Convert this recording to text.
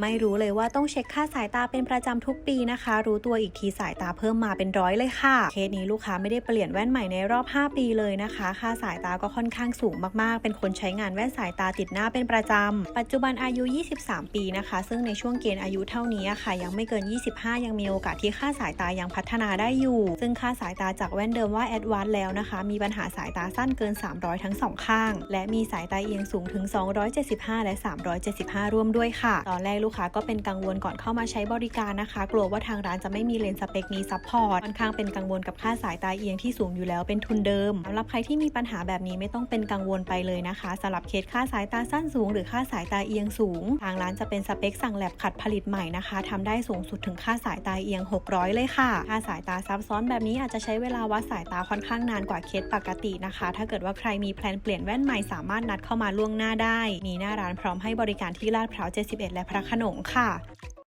ไม่รู้เลยว่าต้องเช็คค่าสายตาเป็นประจำทุกปีนะคะ รู้ตัวอีกทีสายตาเพิ่มมาเป็นร้อยเลยค่ะ เคสนี้ลูกค้าไม่ได้เปลี่ยนแว่นใหม่ในรอบ 5 ปีเลยนะคะ ค่าสายตาก็ค่อนข้างสูงมากๆ เป็นคนใช้งานแว่นสายตาติดหน้าเป็นประจำ ปัจจุบันอายุ 23 ปีนะคะ ซึ่งในช่วงเกณฑ์อายุเท่านี้อะค่ะ ยังไม่เกิน 25 ยังมีโอกาสที่ค่าสายตายังพัฒนาได้อยู่ ซึ่งค่าสายตาจากแว่นเดิมว่าแอดวานซ์แล้วนะคะ มีปัญหาสายตาสั้นเกิน 300 ทั้งสองข้าง และมีสายตาเอียงสูงถึง 275 และ 375 ร่วมด้วยค่ะ ตอนแรกลูกค้าก็เป็นกังวลก่อนเข้ามาใช้บริการนะคะ กลัวว่าทางร้านจะไม่มีเลนส์สเปคนี้ซัพพอร์ตค่อนข้างเป็นกังวลกับค่าสายตาเอียงที่สูงอยู่แล้วเป็นทุนเดิมสำหรับใครที่มีปัญหาแบบนี้ไม่ต้องเป็นกังวลไปเลยนะคะสำหรับเคสค่าสายตาสั้นสูง หรือค่าสายตาเอียงสูง ทางร้านจะเป็นสเปคสั่งแลบขัดผลิตใหม่นะคะทำได้สูงสุดถึงค่าสายตาเอียง 600 เลยค่ะ ค่าสายตาซับซ้อนแบบนี้อาจจะใช้เวลาวัดสายตาค่อนข้างนานกว่าเคสปกตินะคะ ถ้าเกิดว่าใครมีแพลนเปลี่ยนแว่นใหม่สามารถนัดเข้ามาล่วงหน้าได้ มีหน้าร้านพร้อมให้บริการที่ลาดพร้าว 71 และพระโขนงค่ะ